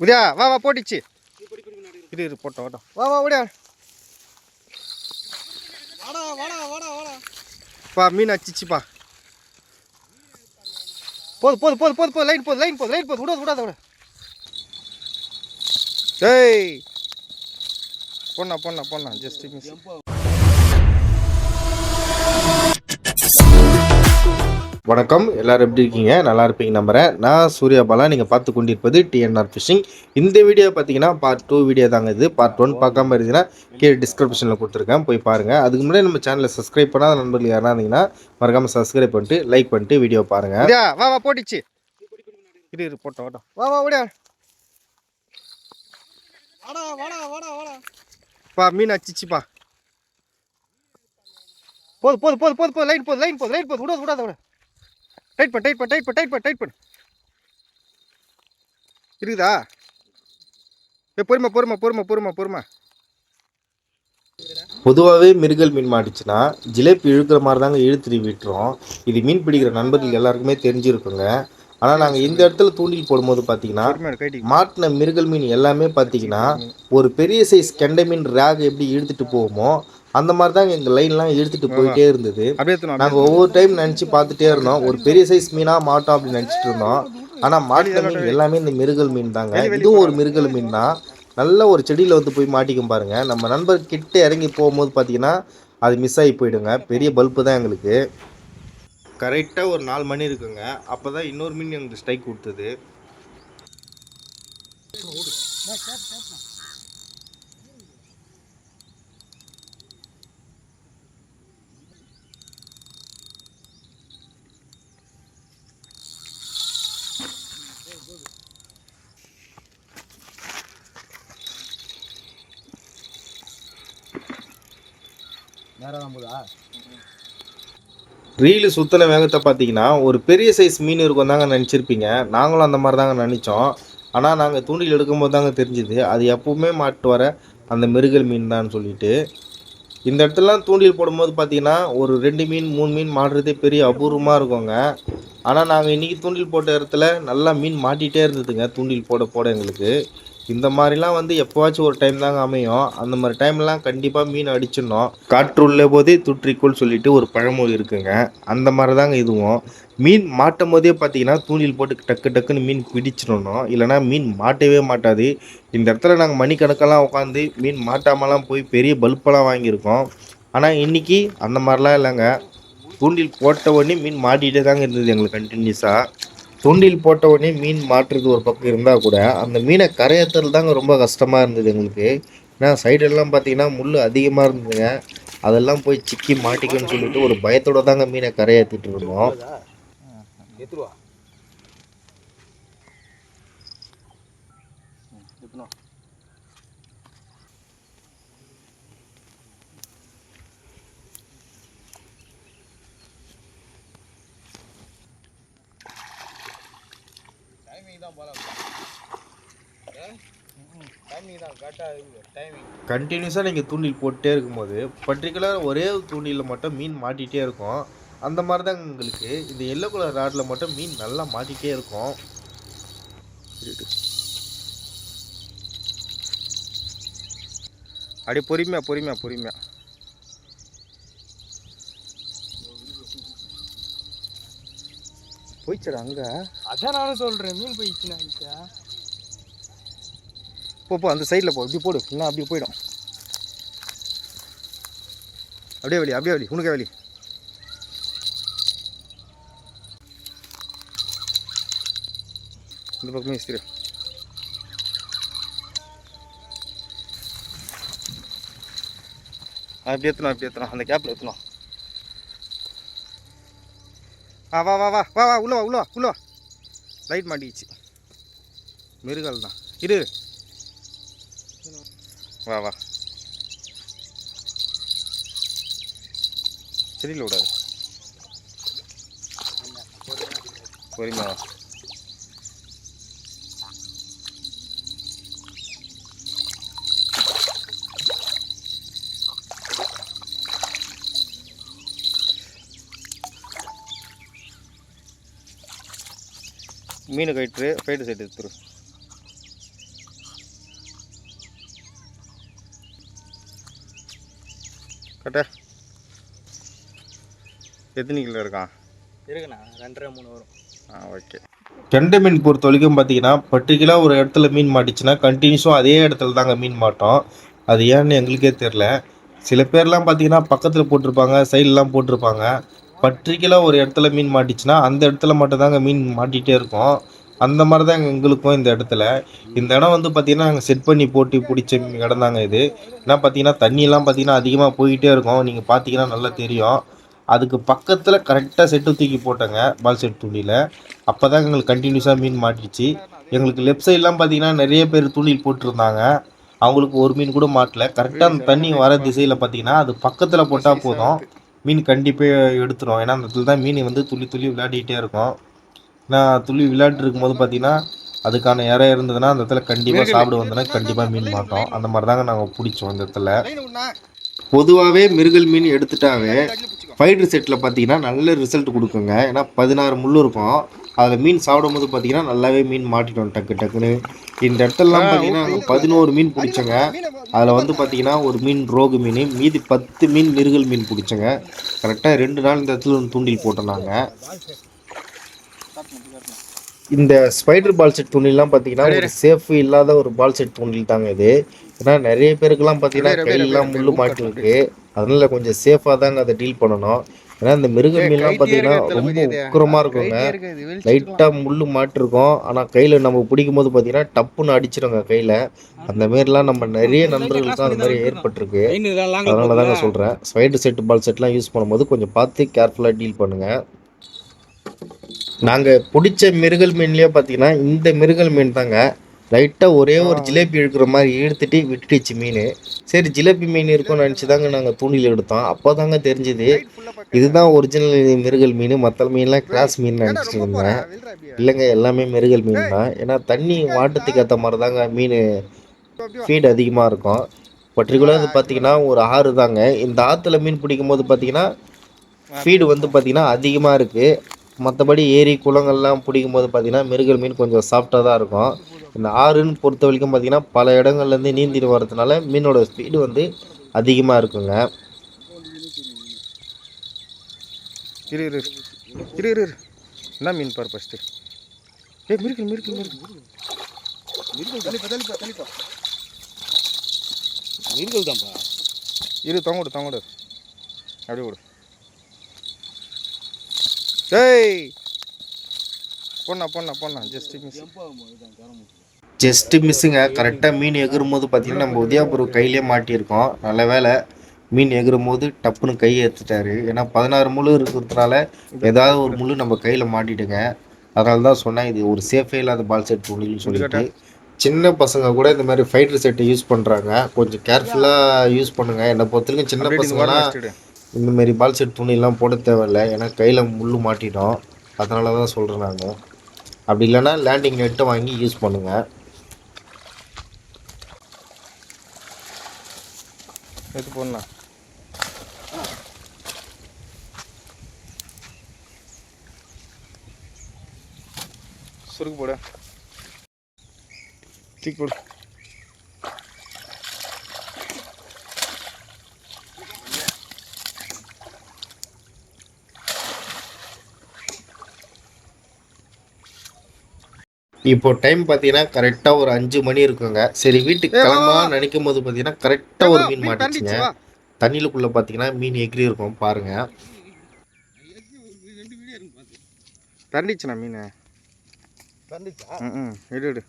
உதயா வா வா போட்டுச்சு. இரு இரு போட்டோம் ஓட்டம் வா வா வாடா பா மீன் அச்சிச்சுப்பா போது போது போது போது போது லைன் போது லைன் போது லைன் போது விடாது விடாத விட டேய். பொண்ணா பொண்ணா பொண்ணா ஜஸ்ட் மிஸ் வணக்கம். எல்லாரும் எப்படி இருக்கீங்க? நல்லா இருப்பீங்க நம்புறேன். நான் சூர்யா பாலா. நீங்கள் பார்த்து கொண்டிருப்பது டிஎன்ஆர் ஃபிஷிங் இந்த வீடியோ பார்த்தீங்கன்னா பார்ட் டூ வீடியோ தாங்க இது. பார்ட் ஒன் பார்க்காம இருந்தீங்கன்னா கீழே டிஸ்கிரிப்ஷனில் கொடுத்துருக்கேன். போய் பாருங்கள் அதுக்கு முன்னாடி நம்ம சேனலை சப்ஸ்கிரைப் பண்ணாத நண்பர்கள் யாரா இருந்தீங்கன்னா மறக்காமல் சப்ஸ்கிரைப் பண்ணிட்டு லைக் பண்ணிட்டு வீடியோ பாருங்கள் வா வா போட்டுச்சு. இரு இரு போட்டோம் ஓட்டம் வா வா ஓடியா. வாடா வாடா வாடா வாடா. பா மீன் அச்சிச்சுப்பா போது போது போது போது போது. லைன் போது லைன் போது லைன் போது. விடாது விடாத விட. டைட் பண்ண டைட் பண்ண டைட் பண்ண டைட் பண்ண டைட் பண்ண இருக்குதா? ஏ பொறுமை பொறுமை பொறுமை பொறுமை பொறுமை. பொதுவாகவே மிருகல் மீன் மாட்டுச்சுன்னா ஜிலேபி இழுக்கிற மாதிரி தாங்க இழுத்துட்டு விட்டுரும் இது மீன் பிடிக்கிற நண்பர்கள் எல்லாருக்குமே தெரிஞ்சிருக்குங்க. ஆனால் நாங்கள் இந்த இடத்துல தூண்டில் போடும்போது பார்த்தீங்கன்னா மாட்டின மிருகல் மீன் எல்லாமே பார்த்தீங்கன்னா ஒரு பெரிய சைஸ் கெண்டை மீன் ரேக் எப்படி இழுத்துட்டு போகுமோ அந்த மாதிரி தான் எங்கள் லைன்லாம் இழுத்துட்டு போயிட்டே இருந்தது. நாங்கள் ஒவ்வொரு டைம் நினச்சி பார்த்துட்டே இருந்தோம். ஒரு பெரிய சைஸ் மீனாக மாட்டோம் அப்படின்னு நினச்சிட்டு இருந்தோம். ஆனால் மாட்டின மீன் எல்லாமே இந்த மிருகல் மீன் தாங்க. இதுவும் ஒரு மிருகல் மீன் தான் நல்ல ஒரு செடியில் வந்து போய் மாட்டிக்கும் பாருங்க. நம்ம நண்பர் கிட்ட இறங்கி போகும்போது பார்த்தீங்கன்னா அது மிஸ் ஆகி போயிடுங்க. பெரிய பல்பு தான் எங்களுக்கு. கரெக்டாக ஒரு நாலு மணி இருக்குங்க. அப்போ தான் இன்னொரு மீன் எங்களுக்கு ஸ்ட்ரைக் கொடுத்தது. நேரம் தான் போதா? ரீலு சுத்தின வேகத்தை பார்த்தீங்கன்னா ஒரு பெரிய சைஸ் மீன் இருக்கும் தாங்க நினச்சிருப்பீங்க. நாங்களும் அந்த மாதிரி தாங்க நினச்சோம். ஆனால் நாங்கள் தூண்டில் எடுக்கும்போது தாங்க தெரிஞ்சுது. அது எப்பவுமே மாட்டு வர அந்த மிருகல் மீன் தான் சொல்லிட்டு. இந்த இடத்துலலாம் தூண்டில் போடும்போது பார்த்தீங்கன்னா ஒரு ரெண்டு மீன் மூணு மீன் மாடுறதே பெரிய அபூர்வமாக இருக்குங்க. ஆனால் நாங்கள் இன்றைக்கி தூண்டில் போட்ட இடத்துல நல்லா மீன் மாட்டிகிட்டே இருந்ததுங்க தூண்டில் போட போட எங்களுக்கு. இந்த மாதிரிலாம் வந்து எப்போவாச்சும் ஒரு டைம் தாங்க அமையும். அந்த மாதிரி டைம்லாம் கண்டிப்பாக மீன் அடிச்சிடணும். காற்று உள்ள போதே துற்றிக்கோள் சொல்லிட்டு ஒரு பழமொழி இருக்குங்க. அந்த மாதிரி தாங்க இதுவும். மீன் மாட்டும் போதே பார்த்தீங்கன்னா தூண்டில் போட்டு டக்கு டக்குன்னு மீன் பிடிச்சிடணும். இல்லைனா மீன் மாட்டவே மாட்டாது. இந்த இடத்துல நாங்கள் மணிக்கணக்கெல்லாம் உட்காந்து மீன் மாட்டாமலாம் போய் பெரிய பல்பெல்லாம் வாங்கியிருக்கோம். ஆனால் இன்றைக்கி அந்த மாதிரிலாம் இல்லைங்க. தூண்டில் போட்ட உடனே மீன் மாட்டிகிட்டே தாங்க இருந்தது எங்களுக்கு கண்டினியூஸாக தூண்டில் போட்ட உடனே மீன் மாற்றுறது ஒரு பக்கம் இருந்தால் கூட அந்த மீனை கரையேற்றுறது தாங்க ரொம்ப கஷ்டமாக இருந்தது எங்களுக்கு. ஏன்னா சைடெல்லாம் பார்த்தீங்கன்னா முள் அதிகமாக இருந்ததுங்க. அதெல்லாம் போய் சிக்கி மாட்டிக்கன்னு சொல்லிட்டு ஒரு பயத்தோடு தாங்க மீனை கரையேற்றிட்டு இருந்தோம் எத்துருவா டைமிங் தான் போல டைமிங் தான் கரெக்டாக டைமிங் கண்டினியூஸாக நீங்கள் தூண்டில் போட்டுட்டே இருக்கும்போது பர்டிகுலர் ஒரே தூண்டிலில் மட்டும் மீன் மாட்டிகிட்டே இருக்கும். அந்த மாதிரி தான் எங்களுக்கு இந்த எல்லோ கலர் ராட்டில் மட்டும் மீன் நல்லா மாட்டிகிட்டே இருக்கும். அப்படியே பொறுமையாக பொறுமையாக பொறுமையாக போயிச்சடா அங்கே. அதான் நானும் சொல்கிறேன் மீன் போயிடுச்சுண்ணா இருந்துச்சா போ போ அந்த சைடில் போ. இப்படி போடு. இல்லை அப்படியே போயிடும். அப்படியே வலி அப்படியே வலி உனக்கே வலி இந்த பக்கமே இஸ்திரி அப்படி ஏற்றணும் அப்படி ஏற்றணும் அந்த கேப்பில் ஏற்றணும் வா வா வா வா வா வா உள்ளே வா உள்ள வா உள்ளே வா. லைட் மாட்டிச்சு மிருகல் தான். இரு. வா வா. சரியில்லை விடாது. பொறுமையா மீன் கயிற்று ரைட்டு சைடு எடுத்துரு கரெக்டா எத்தனை கிலோ இருக்கான் இருக்குண்ணா ரெண்டரை மூணு வரும். ஆ ஓகே. கெண்டை மீன் பொறுத்த வரைக்கும் பார்த்தீங்கன்னா பர்டிகுலராக ஒரு இடத்துல மீன் மாட்டிச்சுன்னா கண்டினியூஸும் அதே இடத்துல தாங்க மீன் மாட்டோம். அது ஏன்னு எங்களுக்கே தெரில சில பேர்லாம் பார்த்தீங்கன்னா பக்கத்தில் போட்டிருப்பாங்க சைட்லாம் போட்டிருப்பாங்க. பர்டிகுலராக ஒரு இடத்துல மீன் மாட்டிச்சுன்னா அந்த இடத்துல மட்டும்தாங்க மீன் மாட்டிகிட்டே இருக்கும். அந்த மாதிரி தான் எங்களுக்கும் இந்த இடத்துல. இந்த இடம் வந்து பார்த்தீங்கன்னா நாங்கள் செட் பண்ணி போட்டு பிடிச்ச இடம் தாங்க இது. ஏன்னா பார்த்தீங்கன்னா தண்ணியெல்லாம் பார்த்தீங்கன்னா அதிகமாக போய்கிட்டே இருக்கும். நீங்கள் பார்த்தீங்கன்னா நல்லா தெரியும். அதுக்கு பக்கத்தில் கரெக்டாக செட்டு தூக்கி போட்டேங்க பால் செட் துணியில். அப்போ தான் எங்களுக்கு கண்டினியூஸாக மீன் மாட்டிடுச்சு எங்களுக்கு லெஃப்ட் சைட்லாம் பார்த்தீங்கன்னா நிறைய பேர் தூண்டில் போட்டிருந்தாங்க. அவங்களுக்கு ஒரு மீன் கூட மாட்டல. கரெக்டாக அந்த தண்ணி வர திசையில் பார்த்தீங்கன்னா அது பக்கத்தில் போட்டால் போதும். மீன் கண்டிப்பாக எடுத்துரும். ஏன்னா அந்த இடத்துல தான் மீன் வந்து துள்ளி துள்ளி விளையாடிக்கிட்டே இருக்கும். ஏன்னா துள்ளி விளையாட்டு இருக்கும்போது பார்த்தீங்கன்னா அதுக்கான இறை இருந்ததுன்னா அந்த இடத்துல கண்டிப்பாக சாப்பிட வந்தோன்னா கண்டிப்பாக மீன் மாட்டோம். அந்த மாதிரி தாங்க நாங்கள் பிடிச்சோம் அந்த இடத்துல. பொதுவாகவே மிருகல் மீன் எடுத்துட்டாவே ஃபைடர் செட்டில் பார்த்தீங்கன்னா நல்ல ரிசல்ட் கொடுக்குங்க. ஏன்னா பதினாறு முள் இருக்கும். அதில் மீன் சாப்பிடும்போது பார்த்தீங்கன்னா நல்லாவே மீன் மாட்டிட்டோம் டக்கு டக்குன்னு. இந்த இடத்துலலாம் பார்த்தீங்கன்னா பதினோரு மீன் பிடிச்சோங்க. அதில் வந்து பார்த்தீங்கன்னா ஒரு மீன் ரோகு மீன் மீதி பத்து மீன் மிருகல் மீன் பிடிச்சோங்க. கரெக்டாக ரெண்டு நாள் இந்த இடத்துல தூண்டில் போட்டோம் நாங்கள் இந்த ஸ்பைடர் பால் செட் தூண்டில்லாம் பார்த்தீங்கன்னா ஒரு சேஃப் இல்லாத ஒரு பால் செட் தூண்டில் தாங்க இது. ஏன்னா நிறைய பேருக்குலாம் பார்த்தீங்கன்னா கையெல்லாம் முள்ளு மாட்டிருக்கு. அதனால கொஞ்சம் சேஃபாக தாங்க அதை டீல் பண்ணணும். ஏன்னா இந்த மிருக மீன்லாம் பார்த்தீங்கன்னா ரொம்ப உக்கரமாக இருக்குங்க. லைட்டாக முள்ளு மாட்டிருக்கும் ஆனால் கையில் நம்ம பிடிக்கும் போது பார்த்தீங்கன்னா டப்புன்னு அடிச்சிடுங்க கையில். அந்த மாரிலாம் நம்ம நிறைய நண்பர்களுக்கும் அந்த மாதிரி ஏற்பட்டிருக்கு. அதனால தாங்க சொல்கிறேன் ஸ்பைடர் செட் பால் செட்லாம் யூஸ் பண்ணும்போது கொஞ்சம் பார்த்து கேர்ஃபுல்லாக டீல் பண்ணுங்கள் நாங்கள் பிடிச்ச மிருகல் மீன்லேயே பார்த்தீங்கன்னா இந்த மிருகல் மீன் தாங்க. லைட்டாக ஒரே ஒரு ஜிலேபி இழுக்கிற மாதிரி இழுத்துட்டு விட்டுடுச்சு மீன். சரி ஜிலேபி மீன் இருக்கும்னு நினச்சி தாங்க நாங்கள் தூண்டில் எடுத்தோம். அப்போ தாங்க தெரிஞ்சுது இதுதான் ஒரிஜினல் மிருகல் மீன். மற்ற மீன்லாம் கிராஸ் மீன் நினச்சிட்டு இருந்தேன். இல்லைங்க எல்லாமே மிருகல் மீன் தான். ஏன்னா தண்ணி வாட்டத்துக்கு ஏற்ற மாதிரி தாங்க மீன் ஃபீட் அதிகமாக இருக்கும். பர்டிகுலர் இது பார்த்தீங்கன்னா ஒரு ஆறு தாங்க இந்த ஆற்றுல மீன் பிடிக்கும் போது பார்த்தீங்கன்னா ஃபீடு வந்து பார்த்தீங்கன்னா அதிகமாக இருக்குது மற்றபடி ஏரி குளங்கள்லாம் பிடிக்கும் போது பார்த்தீங்கன்னா மிருகல் மீன் கொஞ்சம் சாஃப்டாக தான் இருக்கும். இந்த ஆறுன்னு பொறுத்த வரைக்கும் பார்த்தீங்கன்னா பல இடங்கள்லேருந்து நீந்திட்டு வரதுனால மீனோட ஸ்பீடு வந்து அதிகமாக இருக்குங்க. இரு இரு இரு. இரு இரு. இரு என்ன மீன் பாரு ஃபஸ்ட்டு ஏ மிருக்கு மிருக்கு மிருக்கு மீன்கள் தான்ப்பா இரு தொங்க விடு தொங்க விடு. அப்படியே விடு. டேய் பொண்ணா பொண்ணா பொண்ணா ஜஸ்ட் மிஸ் மிஸ்ஸுங்க கரெக்டாக மீன் எகிரும் போது பார்த்தீங்கன்னா நம்ம உதயாபுரம் கையிலே மாட்டியிருக்கோம். நல்ல வேளை மீன் எகிரும் போது டப்புன்னு கை எடுத்துட்டாரு ஏன்னா பதினாறு முள் இருக்கிறதுனால ஏதாவது ஒரு முள் நம்ம கையில் மாட்டிட்டுங்க. அதனால தான் சொன்னேன் இது ஒரு சேஃபே இல்லாத பால் செட் துணின்னு சொல்லிட்டு. சின்ன பசங்க கூட இந்த மாதிரி ஃபைட்டர் செட்டை யூஸ் பண்ணுறாங்க கொஞ்சம் கேர்ஃபுல்லாக யூஸ் பண்ணுங்கள் என்னை பொறுத்த வரைக்கும் சின்ன பசங்களாம் இந்தமாரி பால் செட் துணியெல்லாம் போட தேவையில்லை. ஏன்னா கையில் முள் மாட்டிடும். அதனால தான் சொல்கிறேன் நான். அப்படி இல்லைன்னா லேண்டிங் நெட்டை வாங்கி யூஸ் பண்ணுங்கள் எடுத்து போடலாம் சுருக்கு போட. தூக்கி போடு. இப்போ டைம் பார்த்தீங்கன்னா கரெக்டாக ஒரு அஞ்சு மணி இருக்குங்க. சரி வீட்டுக்கு கிளம்பலாம் நினைக்கும் போது பார்த்தீங்கன்னா கரெக்டாக ஒரு மீன் மாட்டிச்சுங்க. தண்ணியிலுக்குள்ளே பார்த்தீங்கன்னா மீன் எகிரி இருக்கும் பாருங்க. தண்டிச்சுண்ணா மீன்? ம் எடு எடு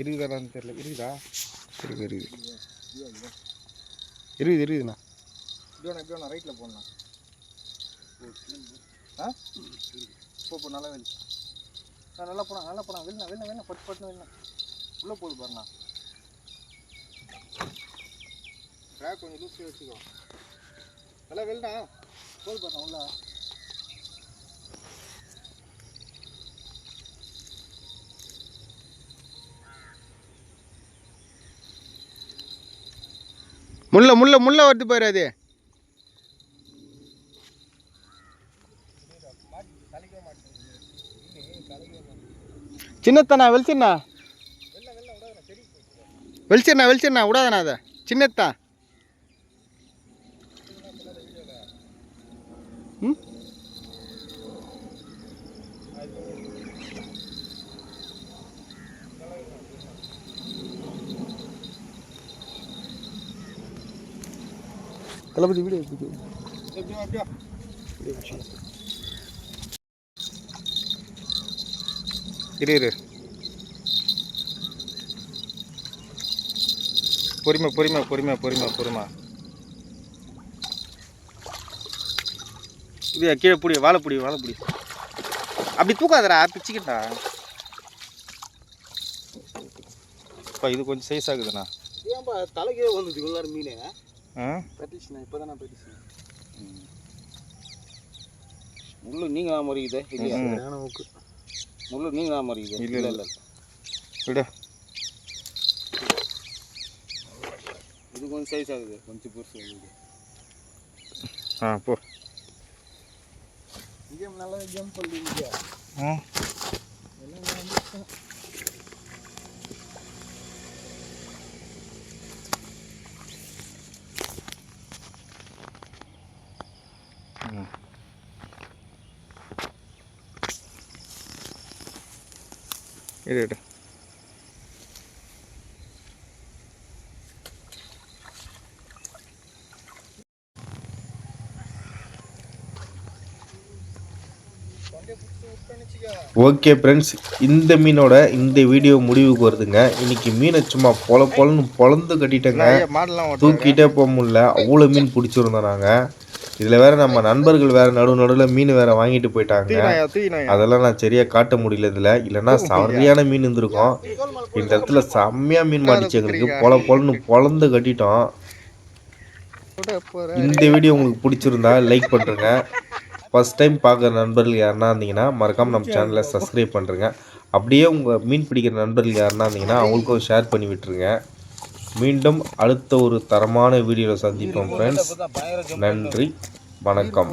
இருக்குதாடான்னு தெரியல. இருக்குதா? இருக்கு இருக்கு. இருக்குது இருக்குதுண்ணா. இப்படி ரைட்டில் போடணும். நல்லா ஆ நல்லா போனா நல்லா போனா வெளில வெளில வெளில பட்டு பட்டு வெளில உள்ளே போகுது பாருண்ணா. ட்ராக் கொஞ்சம் லூஸ் வச்சுக்கோ. நல்லா வெளிடா போகுது பாருண்ணா உள்ள. முள்ள முள்ள முள்ள வருது பாரு அது. சின்னத்தண்ணா வெளிச்சிருண்ணா வெளிச்சிருண்ணா வெளிச்சிருண்ணா விடாதண்ணா அதை. சின்னத்தா. ம்? தளபதி வீடியோ இரு இரு. பொறுமை பொறுமை பொறுமை பொறுமை பொறுமை. இது கீழே பிடி வாழை பிடி வாழை பிடி. அப்படி தூக்காதடா பிச்சுக்கிட்டா இப்போ இது கொஞ்சம் சைஸ் ஆகுதுண்ணா. ஏன்பா தலைக்கே வந்துச்சு இவ்வளோ நேரம் மீன். பெட்டிச்சுண்ணா இப்போ தான் பெட்டிச்சுண்ணா முள்ளு நீங்க தான் முறிக்குது இல்லையா? முள்ளு நீங்க தான் முறிக்குது. இல்ல, இல்ல. இல்ல. விடு. இது கொஞ்சம் சைஸ் ஆகுது. கொஞ்சம் பெருசு ஆகுது. ஆ போ. கேம் நல்லா கேம் பண்ணுறீங்க இரு இரு. ஓகே ஃப்ரெண்ட்ஸ் இந்த மீனோட இந்த வீடியோ முடிவுக்கு வருதுங்க. இன்னைக்கு மீனை சும்மா பொல பொலன்னு பொழந்து கட்டிட்டேங்க. தூக்கிட்டே போக முடியல. அவ்வளோ மீன் பிடிச்சிருந்தோம் நாங்கள் இதில் வேற நம்ம நண்பர்கள் வேற நடு நடுவில் மீன் வேற வாங்கிட்டு போயிட்டாங்க? அதெல்லாம் நான் சரியா காட்ட முடியல இதில். இல்லைன்னா சரியான மீன் இருந்திருக்கும். இந்த இடத்துல செம்மையா மீன் மாட்டிச்சு எங்களுக்கு. பொல பொலன்னு பொழந்து கட்டிட்டோம். இந்த வீடியோ உங்களுக்கு பிடிச்சிருந்தா லைக் பண்ணுறேங்க ஃபர்ஸ்ட் டைம் பார்க்குற நண்பர்கள் யாருன்னா இருந்தீங்கன்னா மறக்காமல் நம்ம சேனலை சப்ஸ்கிரைப் பண்ணுறேங்க அப்படியே உங்கள் மீன் பிடிக்கிற நண்பர்கள் யாருன்னா இருந்தீங்கன்னா அவங்களுக்கும் ஷேர் பண்ணி விட்டுருங்க. மீண்டும் அடுத்த ஒரு தரமான வீடியோவில் சந்திப்போம் ஃப்ரெண்ட்ஸ் நன்றி. வணக்கம்.